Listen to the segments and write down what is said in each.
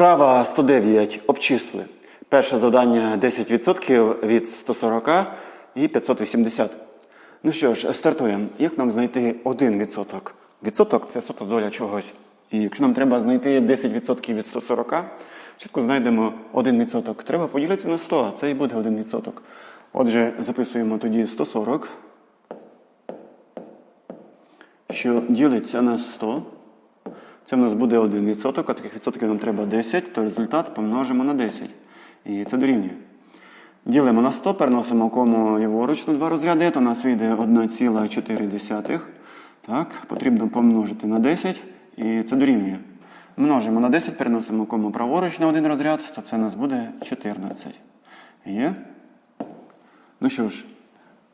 Вправа 109. Обчисли. Перше завдання 10% від 140 і 580. Ну що ж, стартуємо. Як нам знайти 1%? Відсоток це сота доля чогось. І якщо нам треба знайти 10% від 140, чітко знайдемо 1%. Треба поділити на 100, а це і буде 1%. Отже, записуємо тоді 140, що ділиться на 100. Це в нас буде 1%, а таких відсотків нам треба 10, то результат помножимо на 10. І це дорівнює. Ділимо на 100, переносимо кому ліворуч на два розряди, то у нас вийде 1,4. Так, потрібно помножити на 10, і це дорівнює. Множимо на 10, переносимо кому праворуч на один розряд, то це у нас буде 14. Є? Ну що ж,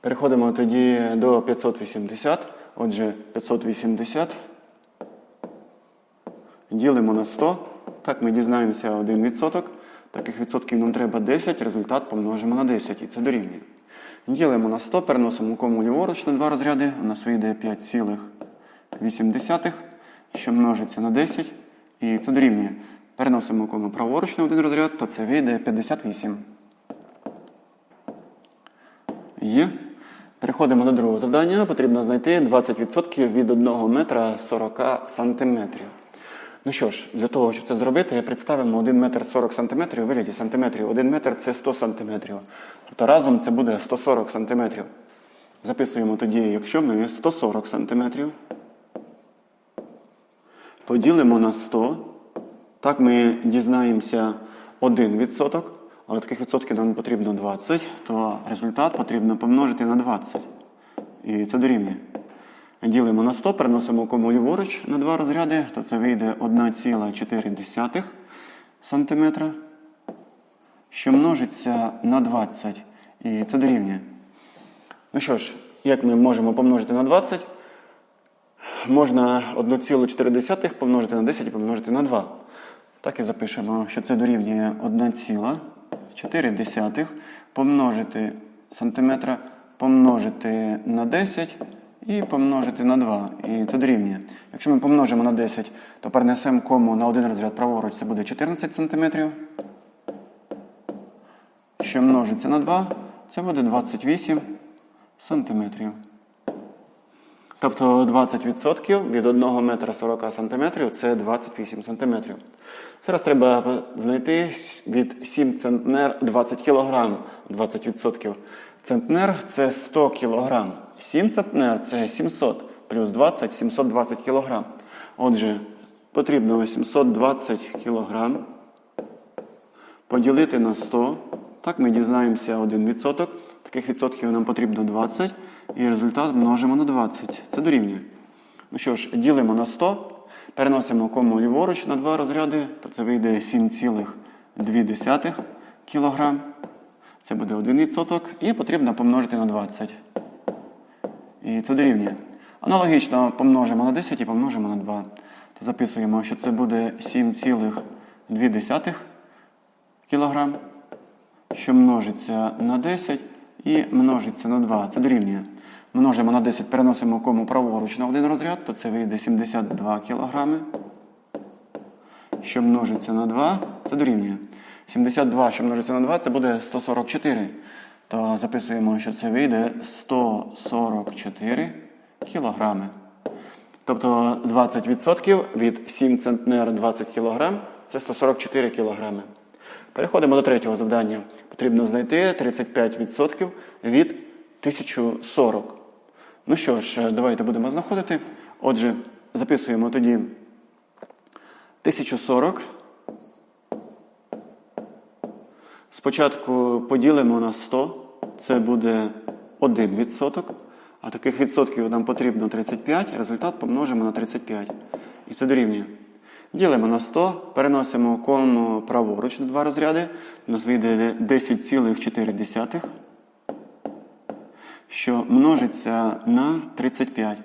переходимо тоді до 580. Отже, 580 ділимо на 100. Так, ми дізнаємося 1%. Таких відсотків нам треба 10, результат помножимо на 10, і це дорівнює. Ділимо на 100, переносимо кому ліворуч на два розряди, у нас вийде 5,8, що множиться на 10, і це дорівнює. Переносимо кому праворуч на один розряд, то це вийде 58. Є. Переходимо до другого завдання. Потрібно знайти 20% від 1 метра 40 сантиметрів. Ну що ж, для того, щоб це зробити, представимо 1 метр 40 сантиметрів у вигляді сантиметрів. 1 метр це 100 сантиметрів. Тобто разом це буде 140 сантиметрів. Записуємо тоді, якщо ми 140 сантиметрів поділимо на 100, так ми дізнаємося 1%, але таких відсотків нам потрібно 20, то результат потрібно помножити на 20. І це дорівнює. Ділимо на 100, переносимо кому ліворуч на два розряди, то це вийде 1,4 см, що множиться на 20. І це дорівнює. Ну що ж, як ми можемо помножити на 20? Можна 1,4 помножити на 10 і помножити на 2. Так і запишемо, що це дорівнює 1,4 помножити сантиметра, помножити на 10 і помножити на 2. І це дорівнює. Якщо ми помножимо на 10, то перенесемо кому на один розряд праворуч, це буде 14 см. Що множиться на 2, це буде 28 сантиметрів. Тобто 20% від 1 метра 40 сантиметрів це 28 сантиметрів. Зараз треба знайти від 7 центнер 20 кг 20%. Центнер це 100 кг. 7 центнер це 700 плюс 20 720 кг. Отже, потрібно 720 кг поділити на 100. Так ми дізнаємося 1%. Таких відсотків нам потрібно 20. І результат множимо на 20. Це дорівнює. Ну що ж, ділимо на 100. Переносимо кому ліворуч на два розряди, то це вийде 7,2 кг. Це буде 1%. І потрібно помножити на 20. І це дорівнює. Аналогічно помножимо на 10 і помножимо на 2. То записуємо, що це буде 7,2 кг, що множиться на 10 і множиться на 2. Це дорівнює. Множимо на 10, переносимо кому праворуч на один розряд, то це вийде 72 кг. Що множиться на 2, це дорівнює. 72, що множиться на 2, це буде 144. То записуємо, що це вийде 144 кг. Тобто 20% від 7 центнер 20 кг це 144 кг. Переходимо до третього завдання. Потрібно знайти 35% від 1040. Ну що ж, давайте будемо знаходити. Отже, записуємо тоді 1040. Спочатку поділимо на 100, це буде 1%. А таких відсотків нам потрібно 35, результат помножимо на 35. І це дорівнює. Ділимо на 100, переносимо кому праворуч на два розряди. У нас вийде 10,4, що множиться на 35.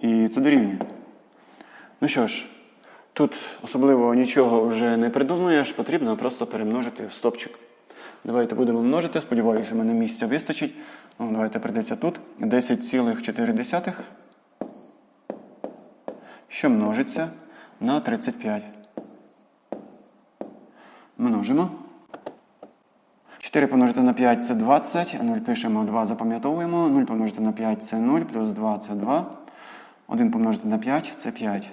І це дорівнює. Ну що ж, тут особливо нічого вже не придумаєш, потрібно просто перемножити в стопчик. Давайте будемо множити, сподіваюся, мене місця вистачить. Ну, Давайте прийдеться тут 10,4, що множиться на 35. Множимо. 4 помножити на 5 це 20. 0 пишемо, 2 запам'ятовуємо. 0 помножити на 5 це 0, плюс 2 це 2. 1 помножити на 5 це 5.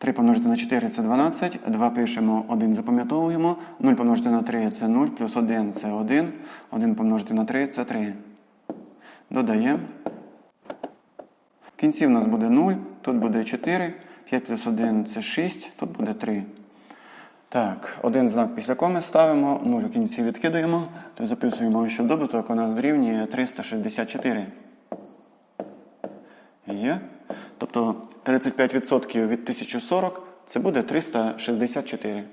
3 помножити на 4 це 12. 2 пишемо, 1 запам'ятовуємо. 0 помножити на 3 це 0, плюс 1 це 1. 1 помножити на 3 це 3. Додаємо. Кінці в нас буде 0, тут буде 4. 5 плюс 1 це 6, тут буде 3. Так, один знак після коми ставимо, 0 у кінці відкидаємо, то записуємо, що добуток у нас дорівнює 364. Є. Тобто 35% від 1040 це буде 364.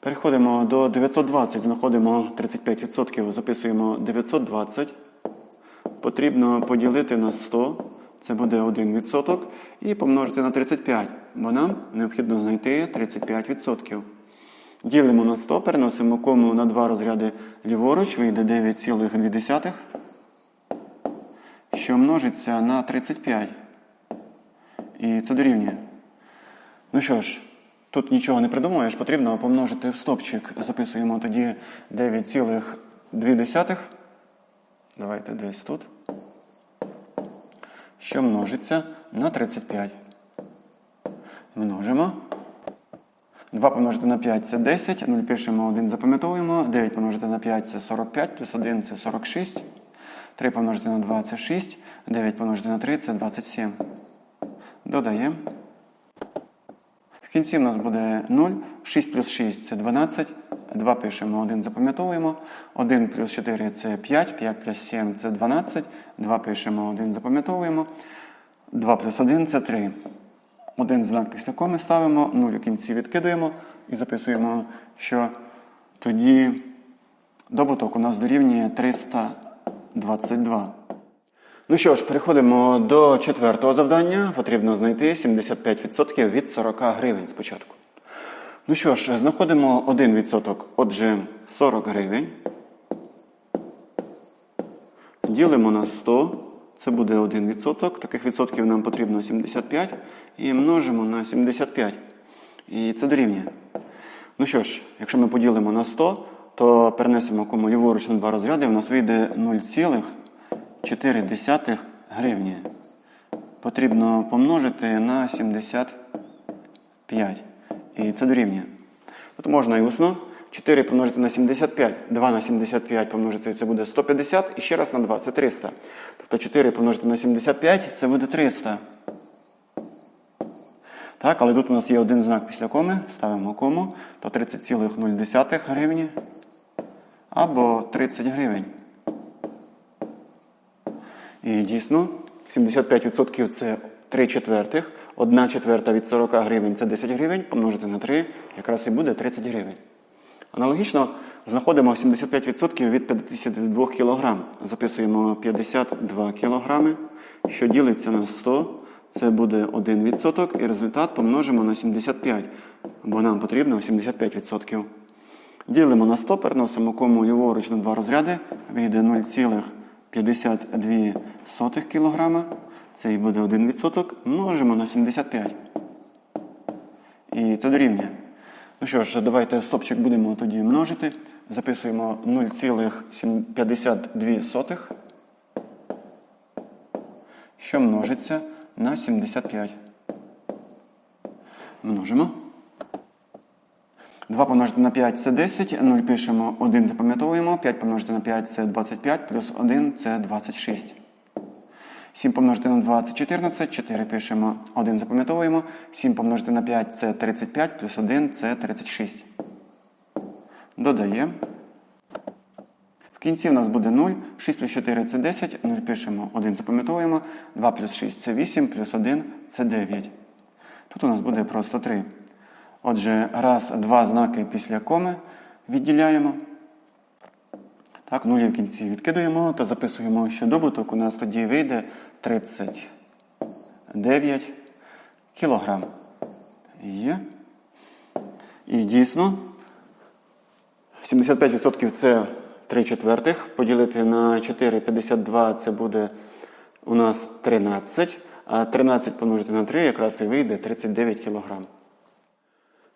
Переходимо до 920, знаходимо 35%, записуємо 920. Потрібно поділити на 100, це буде 1%, і помножити на 35, бо нам необхідно знайти 35%. Ділимо на 100, переносимо кому на два розряди ліворуч, вийде 9,2, що множиться на 35. І це дорівнює. Ну що ж, тут нічого не придумуєш, потрібно помножити в стопчик. Записуємо тоді 9,2. Давайте десь тут. Що множиться на 35. Множимо. 2 помножити на 5 це 10. 0 пишемо 1, запам'ятовуємо. 9 помножити на 5 це 45, плюс 1 це 46. 3 помножити на 2 це 6. 9 помножити на 3 це 27. Додаємо. В кінці в нас буде 0. 6 плюс 6 це 12. 2 пишемо, 1 запам'ятовуємо. 1 плюс 4 це 5, 5 плюс 7 це 12. 2 пишемо, 1 запам'ятовуємо. 2 плюс 1 це 3. Один знак після коми ставимо, 0 у кінці відкидуємо і записуємо, що тоді добуток у нас дорівнює 322. Ну що ж, переходимо до четвертого завдання. Потрібно знайти 75% від 40 гривень спочатку. Ну що ж, знаходимо 1%, отже, 40 гривень. Ділимо на 100, це буде 1%. Таких відсотків нам потрібно 75. І множимо на 75. І це дорівнює. Ну що ж, якщо ми поділимо на 100, то перенесемо кому ліворуч на два розряди, у нас вийде 0,4 гривні. Потрібно помножити на 75. І це дорівнює. Тут можна і усно. 4 помножити на 75, 2 на 75 помножити це буде 150 і ще раз на 2 це 300. Тобто 4 помножити на 75 це буде 300. Так, але тут у нас є один знак після коми. Ставимо кому, то 30,0 гривні або 30 гривень. І дійсно, 75% це 3 четвертих. 1 четверта від 40 гривень це 10 гривень, помножити на 3, якраз і буде 30 гривень. Аналогічно знаходимо 75% від 52 кг. Записуємо 52 кг, що ділиться на 100. Це буде 1% і результат помножимо на 75, бо нам потрібно 75%. Ділимо на 100, переносимо кому ліворуч на два розряди, вийде 0,52 кг. Це і буде 1%, множимо на 75. І це дорівнює. Ну що ж, давайте стопчик будемо тоді множити. Записуємо 0,52, що множиться на 75. Множимо. 2 помножити на 5 це 10, 0 пишемо, 1 запам'ятовуємо, 5 помножити на 5 це 25, плюс 1 це 26. 7 помножити на 2 це 14, 4 пишемо, 1 запам'ятовуємо, 7 помножити на 5 це 35, плюс 1 це 36. Додаємо. В кінці в нас буде 0, 6 плюс 4 це 10, 0 пишемо, 1 запам'ятовуємо, 2 плюс 6 це 8, плюс 1 це 9. Тут у нас буде просто 3. Отже, раз, два знаки після коми відділяємо. Так, нулі в кінці відкидуємо, то записуємо, що добуток у нас тоді вийде 39 кілограм. Є. І дійсно, 75% це 3 четвертих. Поділити на 4, 52 це буде у нас 13. А 13 помножити на 3 якраз і вийде 39 кілограм.